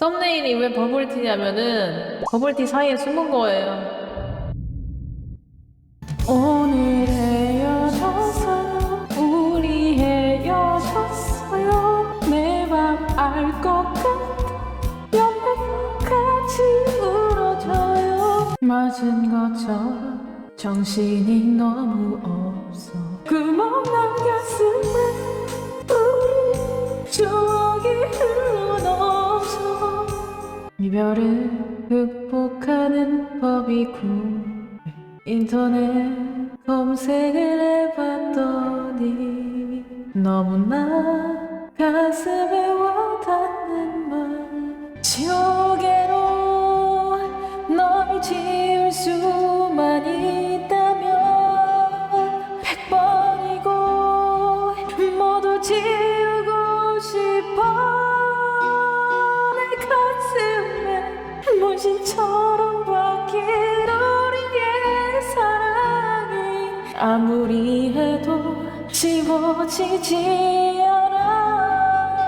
썸네일이 왜 버블티냐면은 버블티 사이에 숨은 거예요. 오늘 헤어져서 우리 헤어졌어요. 내맘알것 같아 연락같이 울어줘요. 맞은 것처럼 정신이 너무 없어. 구멍 난 가슴에 우리 추 이별을 극복하는 법이 궁금해 인터넷 검색을 해봤더니 너무나 가슴에 와닿는 말. 지옥에로 널 지울 수 문신처럼 박힌 우리의 사랑이 아무리 해도 지워지지 않아.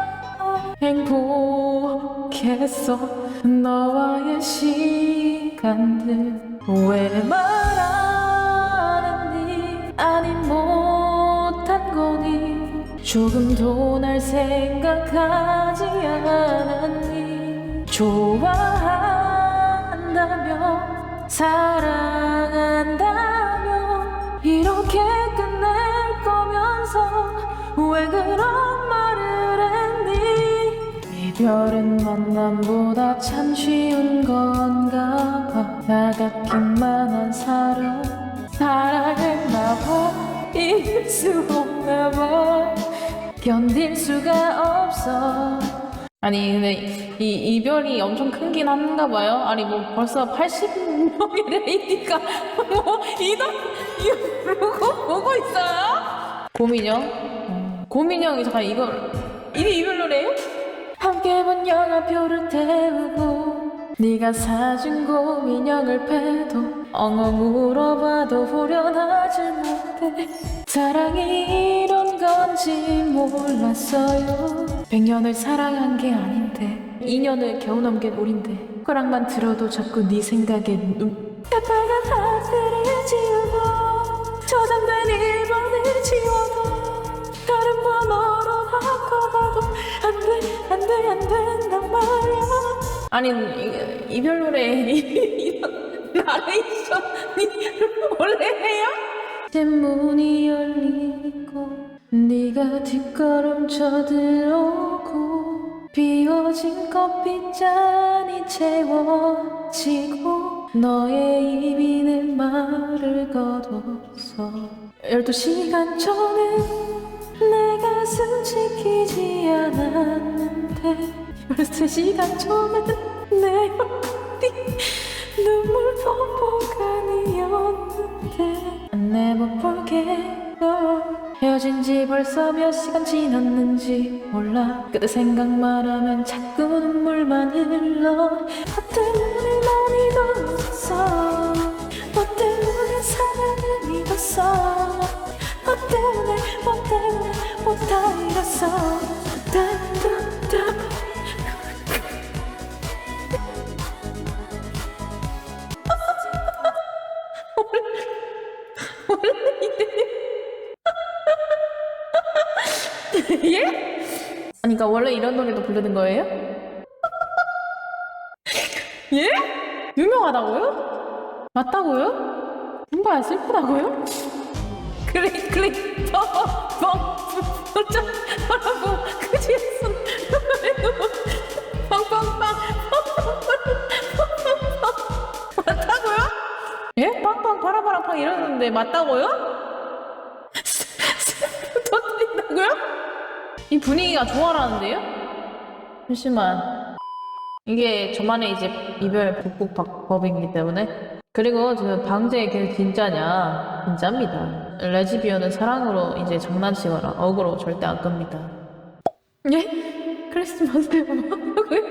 행복했어 너와의 시간들 왜 말하는니 아니 못한 거니? 조금도 날 생각하지 않았니? 좋아한다며 사랑한다며 이렇게 끝낼 거면서 왜 그런 말을 했니? 이별은 만남보다 참 쉬운 건가 봐. 다가기만 한 사람 사랑했나 봐. 이길 수 없나 봐. 견딜 수가 없어 아니 근데 이 이별이 엄청 큰긴 한가 봐요. 아니 뭐 벌써 80명의 레이디가 뭐 이런 이거 보고 있어요? 고민형? 어, 고민형이 잠깐 이걸 이게 이별 노래예요? 함께 본 영화표를 태우고 네가 사준 고민형을 패도 엉엉 울어봐도 후련하지 못해 사랑이 이런 건지 몰랐어요. 백년을 사랑한 게 아닌데 2년을 겨우 넘긴 우린데 숟가락만 들어도 자꾸 네 생각에 눈. 새빨간 하트를 지우고 저장된 일본을 지워도 다른 번호로 바꿔봐도 안돼 안돼 안 된단 말이야. 아니 이, 이별 노래 이런 나레이션이 원래 해요? 대문이 열리고 네가 뒷걸음쳐 들어오고 비워진 커피잔이 채워지고 너의 입이 내 말을 거뒀어 12시간 전에 내 가슴 지키지 않았는데 13시간 전에 내 얼굴이 눈물 범벅 아니었는데 안내못 볼게요 헤어진 지 벌써 몇 시간 지났는지 몰라. 그때 생각만 하면 자꾸 눈물만 흘러. 너 때문에 많이 웃었어. 너 때문에 사랑을 믿었어. 너 때문에 너 때문에 못다 잃었어 따따따 예? 아니 그러니까 원래 이런 노래도 부르는 거예요? 예? 유명하다고요? 맞다고요? 뭔가 슬프다고요? 클릭 클릭 뻥뻥 어쩌 뭐라고 그지 손 뻥뻥빵 맞다고요? 예? 빵빵 파라파라팡 이러는데 맞다고요? 터뜨린다고요? 이 분위기가 좋아라는데요? 잠시만. 이게 저만의 이제 이별 극복 방법이기 때문에. 그리고 저 방제 걔 진짜냐? 진짜입니다. 레즈비언은 사랑으로 이제 장난치거나 억으로 절대 안 끕니다. 예? 크리스마스 때 뭐라고요?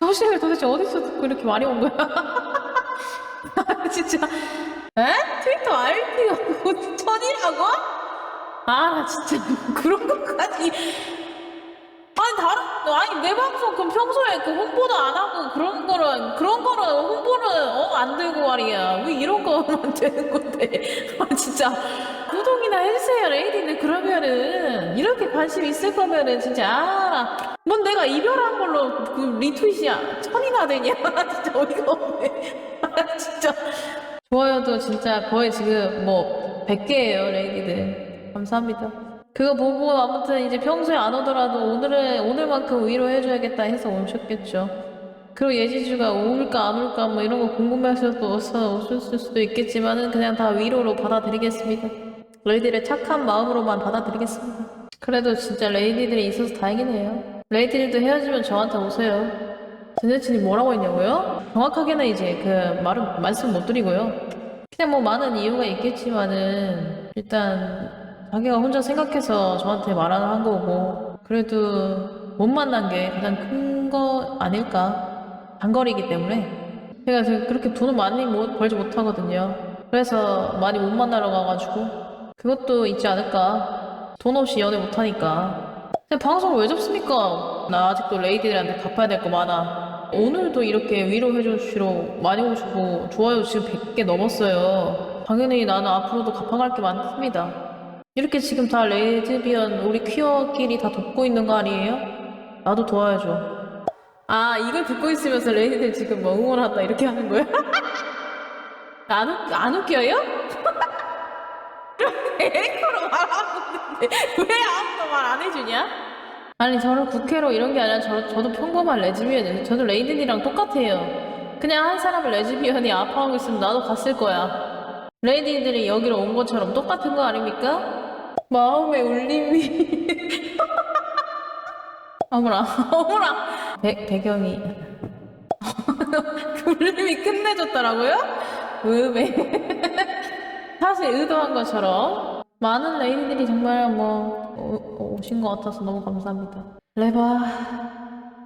소식을 도대체 어디서 듣고 이렇게 많이 온 거야? 아, 진짜. 에? 트위터 RP가 곧 천이라고? 아, 나 진짜 그런 것까지. 아니, 다른, 아니, 내 방송 그럼 평소에 그 홍보도 안 하고 그런 거는, 그런 거는 홍보는, 어, 안 되고 말이야. 왜 이런 거만 되는 건데. 아, 진짜. 구독이나 해주세요, 레이디는. 그러면은, 이렇게 관심 있을 거면은, 진짜, 아, 뭔 내가 이별한 걸로 그 리트윗이 천이나 되냐? 진짜 어이가 없네. 아, 진짜. 좋아요도 진짜 거의 지금 뭐 100개예요, 레이디들. 감사합니다. 그거 보고 아무튼 이제 평소에 안 오더라도 오늘은 오늘만큼 위로해줘야겠다 해서 오셨겠죠. 그리고 예지주가 올까 안 올까 뭐 이런 거 궁금해하셔서 오셨을 수도 있겠지만은 그냥 다 위로로 받아들이겠습니다. 레이디를 착한 마음으로만 받아들이겠습니다. 그래도 진짜 레이디들이 있어서 다행이네요. 레이디들도 헤어지면 저한테 오세요. 전 여친이 뭐라고 했냐고요? 정확하게는 이제 그 말은 말씀 못 드리고요. 그냥 뭐 많은 이유가 있겠지만은 일단 자기가 혼자 생각해서 저한테 말을 한 거고 그래도 못 만난 게 가장 큰 거 아닐까 단거리이기 때문에 제가 그렇게 돈을 많이 못, 벌지 못하거든요 그래서 많이 못 만나러 가가지고 그것도 있지 않을까 돈 없이 연애 못하니까 방송을 왜 접습니까? 나 아직도 레이디들한테 갚아야 될 거 많아 오늘도 이렇게 위로해주시러 많이 오시고 좋아요 지금 100개 넘었어요 당연히 나는 앞으로도 갚아갈 게 많습니다 이렇게 지금 다 레즈비언 우리 퀴어끼리 다 돕고 있는 거 아니에요? 나도 도와야죠 아 이걸 듣고 있으면서 레이디들 지금 뭐 응원한다 이렇게 하는 거야? 안, 웃, 안 웃겨요? 에이코로 말하고 있는데 왜 아무도 말 안 해주냐? 아니 저는 국회로 이런 게 아니라 저, 저도 평범한 레즈비언이에요 저도 레이디들이랑 똑같아요 그냥 한 사람을 레즈비언이 아파하고 있으면 나도 갔을 거야 레이디들이 여기로 온 것처럼 똑같은 거 아닙니까? 마음의 울림이 어머나 어머나 배, 배경이 울림이 끝내줬더라고요? 음에 사실 의도한 것처럼 많은 레이디들이 정말 뭐 오, 오신 것 같아서 너무 감사합니다. 레바